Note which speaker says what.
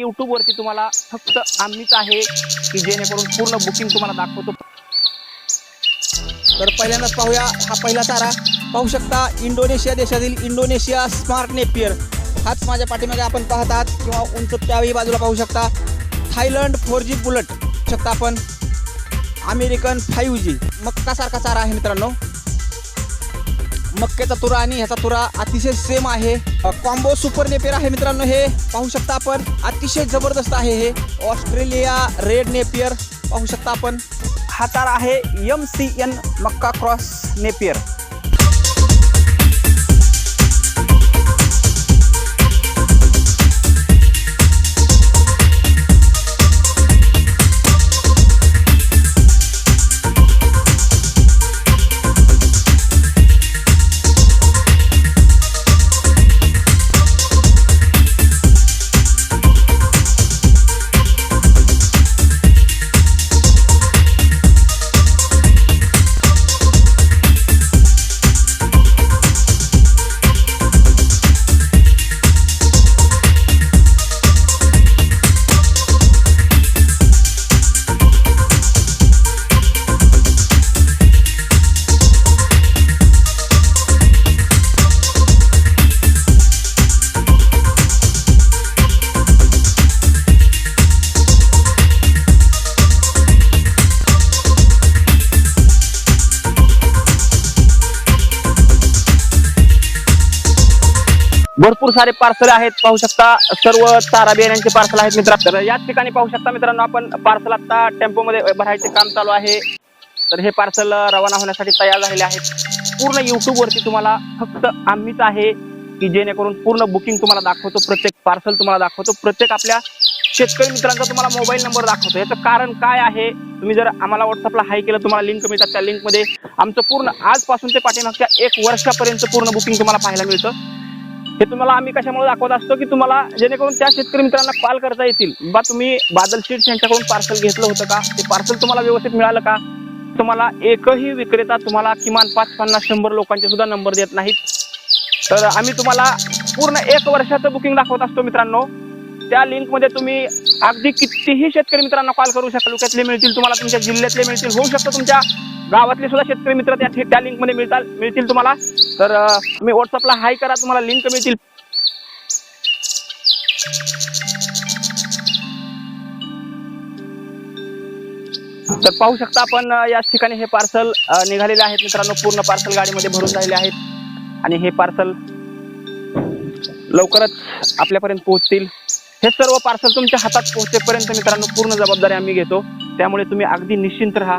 Speaker 1: YouTube वरती तुम्हाला फक्त आम्हीच आहे की जेणेकरून पूर्ण बुकिंग तुम्हाला दाखवतो.
Speaker 2: तर पहिल्यांदाच पाहूया हा पहिला तारा. पाहू शकता इंडोनेशिया देशातील इंडोनेशिया स्मार्ट नेपियर हाच माझ्या पाठीमागे आपण पाहत आहात किंवा उंच त्याही बाजूला पाहू शकता. Thailand four G bullet. शकता आपण. अमेरिकन फाईव्ह जी मक्कासारखा चारा आहे मित्रांनो. मक्क्याचा तुरा आणि ह्याचा तुरा अतिशय सेम आहे. कॉम्बो सुपर नेपियर आहे मित्रांनो हे. पाहू शकता आपण अतिशय जबरदस्त आहे हे. ऑस्ट्रेलिया रेड नेपियर पाहू शकता आपण. हा तार आहे एम सी एन मक्का क्रॉस नेपियर
Speaker 1: भरपूर सारे पार्सल आहेत. पाहू शकता सर्व चारा बियाण्यांचे पार्सल आहेत मित्र तर याच ठिकाणी पाहू शकता मित्रांनो आपण पार्सल आता टेम्पोमध्ये भरायचे काम चालू आहे. तर हे पार्सल रवाना होण्यासाठी तयार झालेले आहेत. पूर्ण युट्यूब वरती तुम्हाला फक्त आम्हीच आहे की जेणेकरून पूर्ण बुकिंग तुम्हाला दाखवतो. प्रत्येक पार्सल तुम्हाला दाखवतो. प्रत्येक आपल्या शेतकरी मित्रांचा तुम्हाला मोबाईल नंबर दाखवतो. याचं कारण काय आहे? तुम्ही जर आम्हाला व्हॉट्सअपला हाय केलं तुम्हाला लिंक मिळतात. त्या लिंकमध्ये आमचं पूर्ण आजपासून ते पाठीमागच्या एक वर्षापर्यंत पूर्ण बुकिंग तुम्हाला पाहायला मिळतं. हे तुम्हाला आम्ही कशामुळे दाखवत असतो की तुम्हाला जेणेकरून त्या शेतकरी मित्रांना कॉल करता येतील? बा तुम्ही बादल सीड्स यांच्याकडून पार्सल घेतलं होतं का? ते पार्सल तुम्हाला व्यवस्थित मिळालं का? तुम्हाला एकही विक्रेता तुम्हाला किमान पाच पन्नास शंभर लोकांचे सुद्धा नंबर देत नाहीत. तर आम्ही तुम्हाला पूर्ण एक वर्षाचं बुकिंग दाखवत असतो मित्रांनो. त्या लिंकमध्ये तुम्ही अगदी कितीही शेतकरी मित्रांना कॉल करू शकता तालुक्यातले मिळतील तुम्हाला तुमच्या जिल्ह्यातले मिळतील होऊ शकतं तुमच्या गावातले सुद्धा शेतकरी मित्र त्या त्या लिंकमध्ये मिळतात मिळतील तुम्हाला. तर तुम्ही व्हॉट्सअपला हाय करा तुम्हाला लिंक मिळतील. तर पाहू शकता आपण याच ठिकाणी हे पार्सल निघालेले आहेत मित्रांनो. पूर्ण पार्सल गाडीमध्ये भरून राहिले आहेत. आणि हे पार्सल लवकरच आपल्यापर्यंत पोहोचतील. हे सर्व पार्सल तुमच्या हातात पोहोचेपर्यंत मित्रांनो पूर्ण जबाबदारी आम्ही घेतो. त्यामुळे तुम्ही अगदी निश्चिंत राहा.